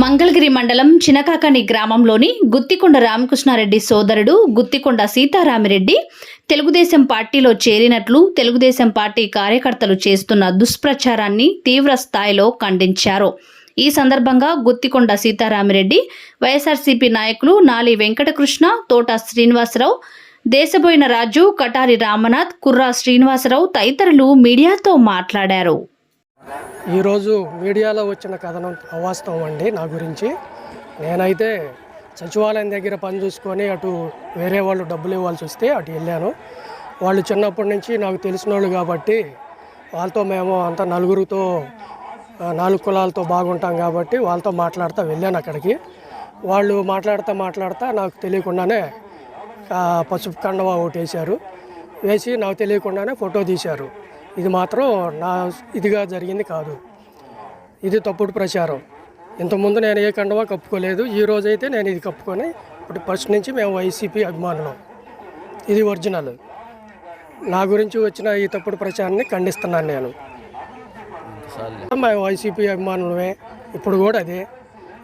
మంగళగిరి మండలం చినకాకని గ్రామంలోని గుత్తికొండ రామకృష్ణారెడ్డి సోదరుడు గుత్తికొండ సీతారామిరెడ్డి తెలుగుదేశం పార్టీలో చేరినట్లు తెలుగుదేశం పార్టీ కార్యకర్తలు చేస్తున్న దుష్ప్రచారాన్ని తీవ్ర స్థాయిలో ఖండించారు. ఈ సందర్భంగా గుత్తికొండ సీతారామిరెడ్డి వైఎస్ఆర్సీపీ నాయకులు నాలి వెంకటకృష్ణ తోట శ్రీనివాసరావు దేశబోయిన రాజు కటారి రామనాథ్ కుర్రా శ్రీనివాసరావు తదితరులు మీడియాతో మాట్లాడారు. ఈరోజు మీడియాలో వచ్చిన కథనం అవాస్తవం అండి నా గురించి. నేనైతే సచివాలయం దగ్గర పని చూసుకొని అటు వేరే వాళ్ళు డబ్బులు ఇవ్వాల్సి వస్తే అటు వెళ్ళాను. వాళ్ళు చిన్నప్పటి నుంచి నాకు తెలిసిన వాళ్ళు కాబట్టి వాళ్ళతో మేము అంత నలుగురితో నాలుగు కులాలతో బాగుంటాం కాబట్టి వాళ్ళతో మాట్లాడుతూ వెళ్ళాను అక్కడికి. వాళ్ళు మాట్లాడుతూ మాట్లాడుతూ నాకు తెలియకుండానే పసుపు కండవా ఒకటి వేశారు. వేసి నాకు తెలియకుండానే ఫోటో తీశారు. ఇది మాత్రం నా ఇదిగా జరిగింది కాదు. ఇది తప్పుడు ప్రచారం. ఇంతకుముందు నేను ఏ కండవా కప్పుకోలేదు ఈ రోజైతే నేను ఇది కప్పుకొని ఇప్పుడు ఫస్ట్ నుంచి మేము వైసీపీ అభిమానులం. ఇది ఒరిజినల్. నా గురించి వచ్చిన ఈ తప్పుడు ప్రచారాన్ని ఖండిస్తున్నాను నేను. మేము వైసీపీ అభిమానులమే. ఇప్పుడు కూడా అదే.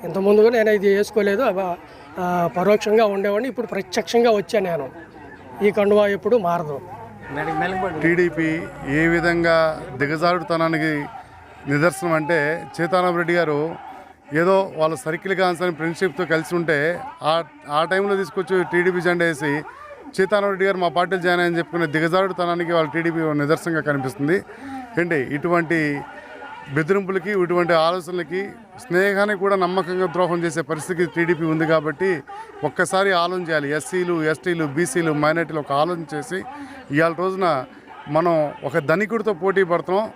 ఇంతకుముందు నేను ఇది వేసుకోలేదు పరోక్షంగా ఉండేవాడిని ఇప్పుడు ప్రత్యక్షంగా వచ్చాను నేను. ఈ కండువా ఎప్పుడు మారదు. టీడీపీ ఏ విధంగా దిగజారుడుతనానికి నిదర్శనం అంటే రెడ్డి గారు ఏదో వాళ్ళ సర్కిల్ కాన్సని ఫ్రెండ్షిప్తో కలిసి ఉంటే ఆ ఆ టైంలో తీసుకొచ్చి టీడీపీ జెండా వేసి రెడ్డి గారు మా పార్టీలు జాయిన్ అని చెప్పుకునే దిగజారుడుతనానికి వాళ్ళ టీడీపీ నిదర్శనంగా కనిపిస్తుంది. ఏంటి? ఇటువంటి బెదిరింపులకి ఇటువంటి ఆలోచనలకి స్నేహానికి కూడా నమ్మకంగా ద్రోహం చేసే పరిస్థితి టీడీపీ ఉంది కాబట్టి ఒక్కసారి ఆలోచన చేయాలి. ఎస్సీలు ఎస్టీలు బీసీలు మైనార్టీలు ఒక ఆలోచన చేసి ఇవాళ రోజున మనం ఒక ధనికుడితో పోటీ పడుతున్నాం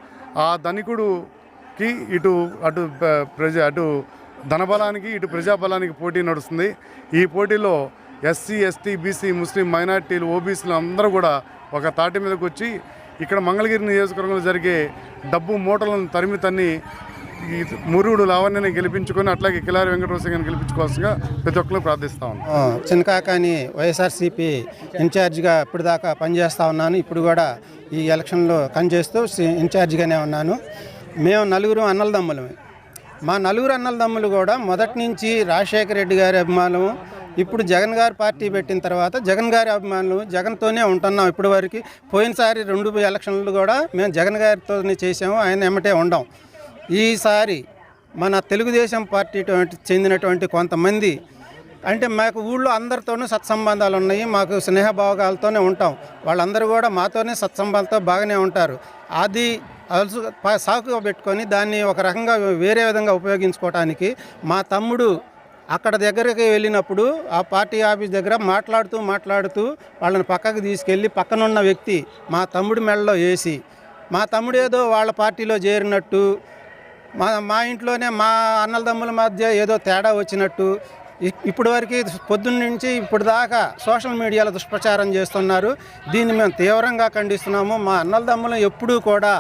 ఆ ధనికుడుకి ఇటు అటు ప్రజ అటు ధనబలానికి ఇటు ప్రజాబలానికి పోటీ నడుస్తుంది. ఈ పోటీలో ఎస్సీ ఎస్టీ బీసీ ముస్లిం మైనార్టీలు ఓబీసీలు అందరూ కూడా ఒక తాటి మీదకి వచ్చి ఇక్కడ మంగళగిరి నియోజకవర్గంలో జరిగే డబ్బు మూటలను తరిమి తన్ని ఈ మురుడు లావణ్యని గెలిపించుకొని అట్లాగే కిలారి వెంకటరమణ గారిని గెలిపించుకోవాల్సిందిగా ప్రతి ఒక్కరు ప్రార్థిస్తా ఉన్నాను చిన్నకాకాని చినకాకాని వైఎస్ఆర్సీపీ ఇన్ఛార్జిగా ఇప్పుడు దాకా పనిచేస్తూ ఉన్నాను. ఇప్పుడు కూడా ఈ ఎలక్షన్లో పనిచేస్తూ ఇన్ఛార్జిగానే ఉన్నాను. మేము నలుగురు అన్నలదమ్ములమే. మా నలుగురు అన్నలదమ్ములు కూడా మొదటి నుంచి రాజశేఖర రెడ్డి గారి అభిమానం ఇప్పుడు జగన్ గారి పార్టీ పెట్టిన తర్వాత జగన్ గారి అభిమానులు జగన్తోనే ఉంటున్నాం ఇప్పటి వరకు పోయినసారి రెండు ఎలక్షన్లు కూడా మేము జగన్ గారితోనే చేసాము ఆయన ఎమ్మటే ఉండం. ఈసారి మన తెలుగుదేశం పార్టీ చెందినటువంటి కొంతమంది అంటే మాకు ఊళ్ళో అందరితోనూ సత్సంబంధాలు ఉన్నాయి మాకు స్నేహభావగాలతోనే ఉంటాం. వాళ్ళందరూ కూడా మాతోనే సత్సంబంధాలతో బాగానే ఉంటారు. అది అలసు సాకుగా పెట్టుకొని దాన్ని ఒక రకంగా వేరే విధంగా ఉపయోగించుకోవటానికి మా తమ్ముడు అక్కడ దగ్గరికి వెళ్ళినప్పుడు ఆ పార్టీ ఆఫీస్ దగ్గర మాట్లాడుతూ మాట్లాడుతూ వాళ్ళని పక్కకు తీసుకెళ్ళి పక్కనున్న వ్యక్తి మా తమ్ముడి మెడలో వేసి మా తమ్ముడు ఏదో వాళ్ళ పార్టీలో చేరినట్టు మా మా ఇంట్లోనే మా అన్నలదమ్ముల మధ్య ఏదో తేడా వచ్చినట్టు ఇప్పటి వరకు పొద్దున్న నుంచి ఇప్పుడు దాకా సోషల్ మీడియాలో దుష్ప్రచారం చేస్తున్నారు. దీన్ని మేము తీవ్రంగా ఖండిస్తున్నాము. మా అన్నలదమ్ములు ఎప్పుడూ కూడా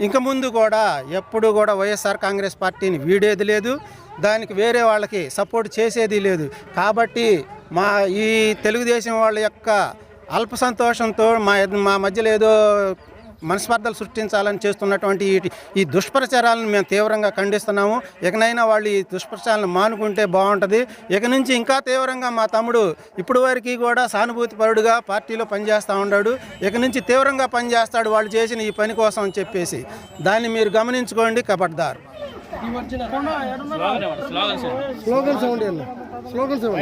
ఇంక ముందు కూడా ఎప్పుడూ కూడా వైఎస్ఆర్ కాంగ్రెస్ పార్టీని వీడేది లేదు దానికి వేరే వాళ్ళకి సపోర్ట్ చేసేది లేదు. కాబట్టి మా ఈ తెలుగుదేశం వాళ్ళ యొక్క అల్ప సంతోషంతో మా మా మధ్యలో ఏదో మనస్పర్ధలు సృష్టించాలని చేస్తున్నటువంటి ఈ- దుష్ప్రచారాలను మేము తీవ్రంగా ఖండిస్తున్నాము ఇకనైనా వాళ్ళు ఈ దుష్ప్రచారాలను మానుకుంటే బాగుంటుంది ఇక నుంచి ఇంకా తీవ్రంగా మా తమ్ముడు ఇప్పటి వరకు కూడా సానుభూతి పరుడుగా పార్టీలో పనిచేస్తూ ఉన్నాడు ఇక నుంచి తీవ్రంగా పనిచేస్తాడు వాళ్ళు చేసిన ఈ పని కోసం అని చెప్పేసి దాన్ని మీరు గమనించుకోండి కబడ్దార్ స్లోగన్ సౌండ్ స్లోగన్ సౌండ్